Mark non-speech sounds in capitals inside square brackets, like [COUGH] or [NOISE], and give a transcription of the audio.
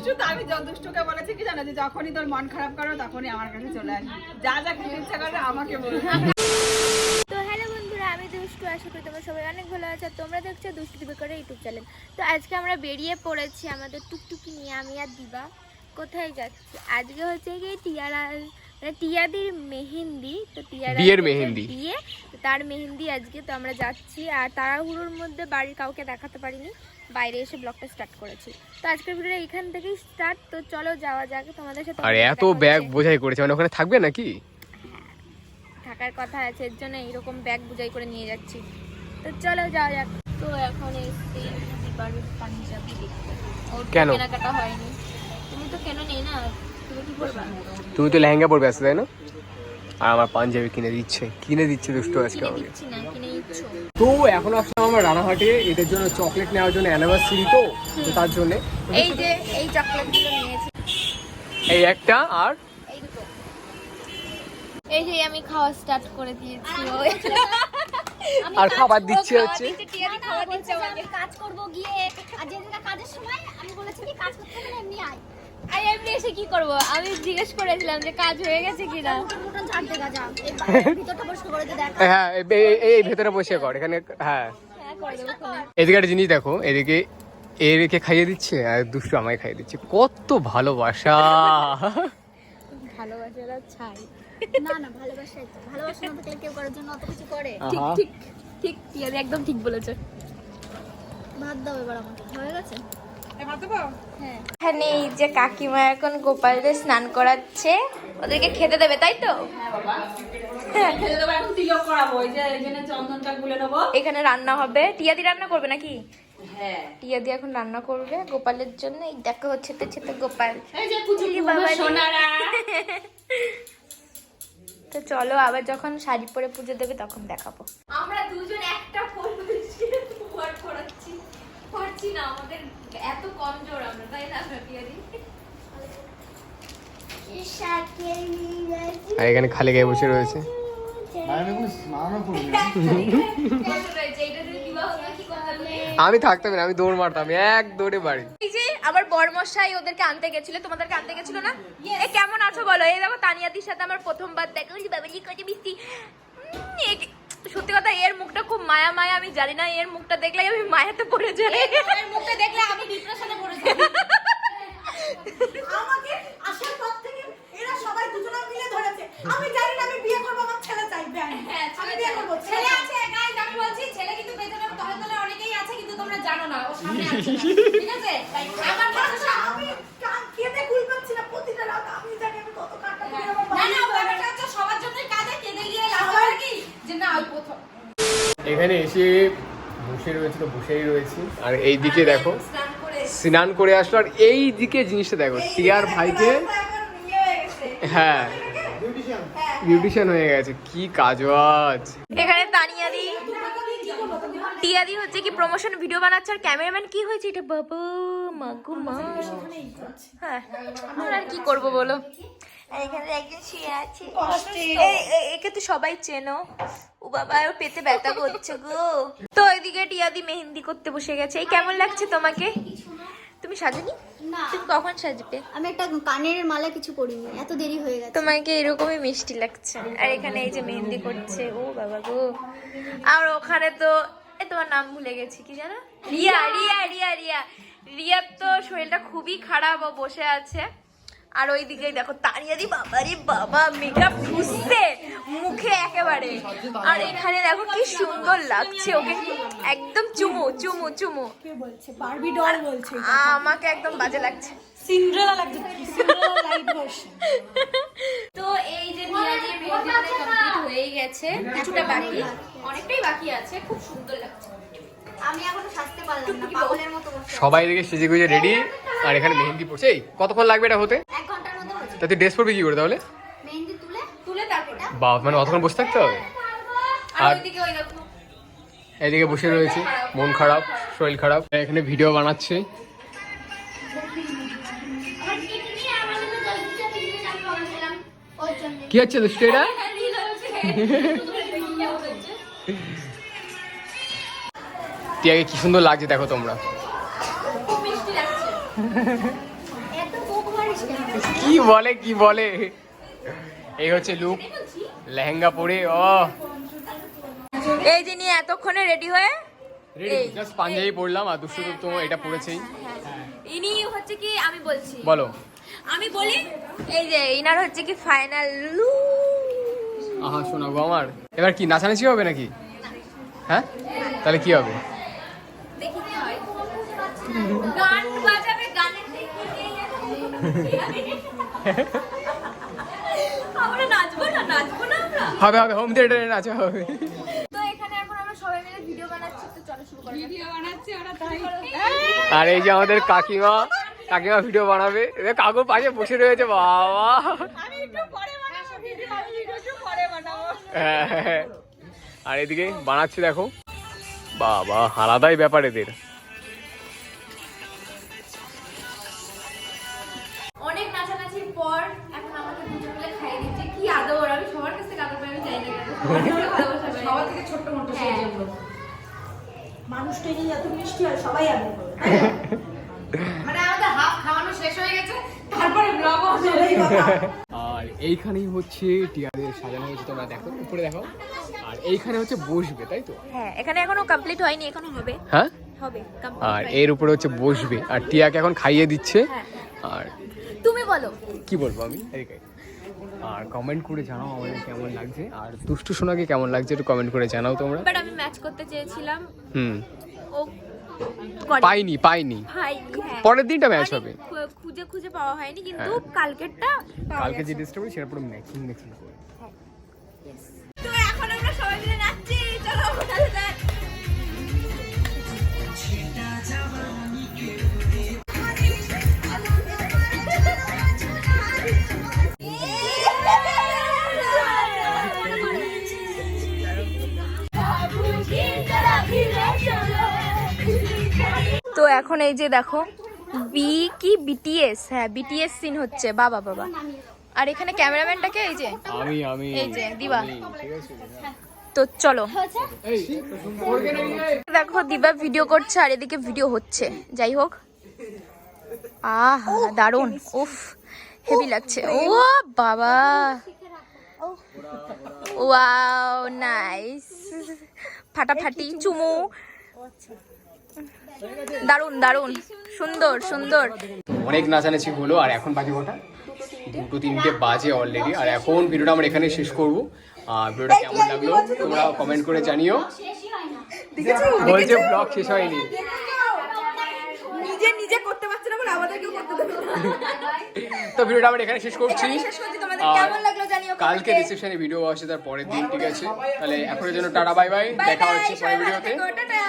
দুষ্টু তো আমি দুষ্টুকে বলেছি কি জানো যে যখনই তোর মন খারাপ করো তখনই আমার কাছে চলে আসি যা যা খেতে ইচ্ছা করে আমাকে বলবে তো হ্যালো বন্ধুরা আমি দুষ্টু আশা করি তোমরা সবাই অনেক ভালো আছো। তোমরা দেখছ দুষ্টু দিবে করে ইউটিউব চ্যানেল তো আজকে আমরা বেরিয়ে পড়েছি আমাদের টুকটুকি নিয়ে আমি আর দিবা। কোথায় যাচ্ছি? আজকে হচ্ছে কি টিয়ারা মানে টিয়াদির মেহেন্দি। তো টিয়ারা বিয়ের মেহেন্দি। বিয়ে তার মেহেন্দি আজকে তো আমরা যাচ্ছি। আর তাড়াহুড়োর মধ্যে বাড়ির কাউকে দেখাতে পারিনি। বাইরে এসে ব্লগটা স্টার্ট করেছি। তো আজকের ভিডিওটা এখান থেকেই স্টার্ট তো চলো যাওয়া যাক তোমাদের সাথে আর এত ব্যাগ বোঝাই করেছে মানে ওখানে থাকবে নাকি? থাকার কথা আছে এর জন্য এইরকম ব্যাগ বোঝাই করে নিয়ে যাচ্ছি। তো চলো যাওয়া যাক। তো এখন এসছি দিবার পাঞ্জাবি দেখতে। ওর? কেনাকাটা হয়নি। তুমি তো কেন নেই না? তুমি কি করবা তুমি তো লেহেঙ্গা পরবে আসতে তাই না? আর আমার পাঞ্জাবি কিনে দিচ্ছে। কিনে দিচ্ছে দুষ্ট আজকে আমাকে। তো এখন আসলাম আমার রানাঘাটে। এদের জন্য চকলেট নেওয়ার জন্য অ্যানিভার্সারি তো তো তার জন্য। এই যে এই চকলেটগুলো নিয়েছি। এই একটা আর? এই [LAUGHS] যে আমি খাওয়া স্টার্ট করে দিয়েছি আর খাবার দিচ্ছে হচ্ছে। কাজ করব গিয়ে আর যেদিন কাজের সময় আমি বলেছি কি কাজ করতে এমনি আয়। আই এমনি এসে কি করব? আমি জিজ্ঞেস করেছিলাম যে কাজ হয়ে গেছে কিনা। হ্যাঁ এই- ভেতরে বসে কর এখানে হ্যাঁ। হ্যাঁ। এদিকে একটা জিনিস দেখো এদিকে এদিকে খাইয়ে দিচ্ছে আর দুষ্টু আমায় খাইয়ে দিচ্ছে। কত ভালোবাসা। ভালোবাসাটা ছাই। না না ভালোবাসাই তো। ভালোবাসা না থাকলে কেউ করার জন্য অত কিছু করে। ঠিক ঠিক ঠিক টিয়াদি একদম ঠিক বলেছে। ভাত দাও এবার আমাকে। হয়ে গেছে? এখানে এই যে কাকিমা এখন গোপালদের স্নান করাচ্ছে ওদেরকে খেতে দেবে তাই তো? হ্যাঁ। এখন রান্না হবে। টিয়াদি রান্না করবে নাকি? হ্যাঁ। টিয়াদি এখন রান্না করবে গোপালের জন্য। এই দেখো ছেতে ছেতে গোপাল। তো চলো আবার যখন শাড়ি পরে পুজো দেবে তখন দেখাবো। আমরা দুজন একটা ফোন ওয়ার্ক করাচ্ছি। পারছি না আমাদের এত কমজোর আমরা তাই না? টিয়াদি আর এখানে খালি গায়ে বসে রয়েছে। [LAUGHS] আমি থাকতাম না আমি দৌড় মারতাম এক দৌড়ে বাড়ি। এই যে আবার বরমশাই ওদেরকে আনতে গেছিল তোমাদেরকে আনতে গেছিল না? এ কেমন আছো বলো? এই দেখো তানিয়াদির সাথে আমার প্রথমবার দেখা। হয়েছে বাবাজি কত মিষ্টি। সত্যি কথা এর মুখটা খুব মায়া মায়া আমি জানি না এর মুখটা দেখলে আমি মায়াতে পড়ে যাই। এর মুখটা দেখলে আমি ডিপ্রেশনে পড়ে যাই। আমাকে আসার পর থেকে এরা সবাই দুজনে মিলে ধরেছে। আমি জানি না আমি বিয়ে করব আমার ছেলে চাই ব্যাং আমি বিয়ে করব ছেলে আছে গাইস আমি বলছি ছেলে কিন্তু পেছনের তলে তলে অনেকেই আছে কিন্তু তোমরা জানো না ও সামনে আছে। [LAUGHS] ঠিক আছে? আমার কাছে আচ্ছা, আমি কান কেঁদে কুল পাচ্ছি না প্রতিটা রাত আমি জানি আমি কত কান্না করি আমার না না বাড়িতে। ব্যাপারটা হচ্ছে সবার জন্যই কাজে কেঁদে গিয়ে লাভ হয় কি যে না ওই প্রথম এখানে এসে বসে রয়েছে তো বসেই রয়েছি। আর এই দিকে দেখো স্নান করে আসলো আর এই দিকে জিনিসটা দেখো টিয়ার ভাইকে এখন হয়ে গেছে। হ্যাঁ। বিউটিশিয়ান হয়ে। গেছে কি কাজ বাজ এখানে তানিয়াদি। টিয়াদি হচ্ছে কি প্রমোশন ভিডিও বানাচ্ছে আর ক্যামেরাম্যান কি হয়েছে এটা? বাবা মাগু মা। হ্যাঁ। আমরা আর কি করব বলো? এখানে একজন শুয়ে আছে। একে তো সবাই চেনো। ও বাবা ওর পেতে ব্যথা করছে গো। তো এদিকে টিয়াদি মেহেন্দি করতে বসে গেছে। এই কেমন লাগছে তোমাকে? তুমি সাজনি? না। তুমি কখন সাজবে? আমি একটা কানের মালা কিছু করিনি এত দেরি হয়ে গেছে। তোমাকে এরকমই মিষ্টি লাগছে। আর এখানে এই যে মেহেন্দি করছে ও বাবা গো। আর ওখানে তো এ তোমার নাম ভুলে গেছি কি জানো রিয়া রিয়া রিয়া রিয়া। রিয়ার তো শরীরটা খুবই খারাপ ও বসে আছে। আর ওই দিকে দেখো তাড়িয়াদি বাবারে বাবা মেকআপ ঠুসছে মুখে একেবারে। আর এখানে দেখো কি সুন্দর লাগছে ওকে। একদম চুমু চুমু চুমু। কে বলছে? বারবি ডল বলছে আমাকে একদম বাজে লাগছে। সিন্ড্রেলা লাগছে সিন্ড্রেলা লাইট ভার্সন তো এই যে নিয়াজের মেহেন্দিটা কমপ্লিট হয়ে গেছে একটা বাকি অনেকটাই বাকি আছে খুব সুন্দর লাগছে। আমি এখনও সাজতে পারলাম না পাগলের মতো সবাই এদিকে সেজে গুজে রেডি আর এখানে মেহেন্দি পড়ছে। এই কতক্ষণ লাগবে এটা হতে? হয়েছে তাতে ড্রেস পরবি কি করে তাহলে? মেহেন্দি তুলে তুলে তারপর বা মানে অতক্ষণ বসে থাকতে হবে? আর এদিকে বসে রয়েছে মন খারাপ শরীর খারাপ। এখানে ভিডিও বানাচ্ছে। কি হচ্ছে দুষ্টু এটা? টিয়াকে কি সুন্দর লাগছে দেখো তোমরা। [LAUGHS] কি বলে কি বলে? এই হচ্ছে লুক লেহেঙ্গা পরে ও। এই যে নিয়ে এতক্ষণে রেডি হয়ে? রেডি জাস্ট পাঞ্জাবি পরলাম আর দুষ্টু তো এটা পড়েছেই ইনি হচ্ছে কি আমি বলছি। বলো। আমি বলি এই যে ইনার হচ্ছে কি ফাইনাল লু আহা শোনা গো আমার। এবার কি নাচানাচি হবে নাকি? হ্যাঁ? তাহলে কি হবে? দেখি গান বাজাবে গানের আমরা নাচবো না নাচবো না আমরা? হবে হবে হোম থিয়েটারে নাচা হবে। তো এখানে এখন আমরা সবাই মিলে ভিডিও বানাচ্ছি তো চলো শুরু করা ভিডিও বানাচ্ছে ওরা তাই। আর এই যে আমাদের কাকিমা কাকিমা ভিডিও বানাবে। এবার কাকু পাশে বসে রয়েছে বাবা। আমি একটু পরে বানাবো ভিডিও আমি একটু পরে বানাবো। হ্যাঁ। আর এদিকে বানাচ্ছে দেখো। বাবা আলাদাই ব্যাপার এদের। সবার থেকে ভালোবাসা পাই। সবার থেকে ছোট্ট মোটো সেই হ্যাঁ। জন্য। মানুষটা নিয়ে এত মিষ্টি হয় সবাই আদর [LAUGHS] মানে আমাদের হাফ খাওয়ানো শেষ হয়ে গেছে তারপরে ব্লগ আর এইখানেই হচ্ছে টিয়াদের সাজানো হয়েছে তোমরা দেখো উপরে দেখো। আর এইখানে হচ্ছে বসবে তাই তো? হ্যাঁ এখানে এখনও কমপ্লিট হয়নি এখনও হবে। হ্যাঁ? হবে আর এর উপরে হচ্ছে বসবে আর টিয়াকে এখন খাইয়ে দিচ্ছে। হ্যাঁ। আর তুমি বলো। কি বলব আমি? এদিকে আর কমেন্ট করে জানাও আমাদের কেমন লাগছে। আর দুষ্টু সোনাকে কেমন লাগছে একটু কমেন্ট করে জানাও তোমরা। বাট আমি ম্যাচ করতে চেয়েছিলাম। হুম। ও পাইনি পাইনি। হ্যাঁ। পরের দিনটা ম্যাচ মানে হবে। খুঁজে খুঁজে পাওয়া হয়নি কিন্তু হ্যাঁ। কালকেরটা কালকে যে ডিস্টার্ব ড্রেসটা পরি সেটা পুরো ম্যাচিং ম্যাচিং এখন এই যে দেখো বি কি বিটিএস হ্যাঁ বিটিএস সিন হচ্ছে। বাবা বাবা। আর এখানে ক্যামেরাম্যানটাকে এই যে আমি আমি এই যে, দিবা। তো চলো? দেখো দিবা ভিডিও করছে আর এদিকে ভিডিও হচ্ছে। যাই হোক। আহ দারুণ উফ হেভি লাগছে। ও বাবা। ওয়াও নাইস ফাটাফাটি চুমু। দারুণ দারুণ সুন্দর সুন্দর। অনেক নাচানাচি হলো আর এখন বাজে কটা? দুটো তিনটে বাজে অলরেডি আর এখন ভিডিওটা আমরা এখানে শেষ করব। আর ভিডিওটা কেমন লাগল? তোমরা কমেন্ট করে জানিও। বলছে ব্লগ শেষ হয়নি। নিজে নিজে করতে পারছে না বলে আমাদেরকেও করতে দেবে তো ভিডিওটা আমরা এখানে শেষ করছি। কালকে রিসেপশনে ভিডিও আসছে তার পরের দিন ঠিক আছে? তাহলে এখনের জন্য টাটা বাই বাই দেখা হচ্ছে পরের ভিডিওতে। টাটা।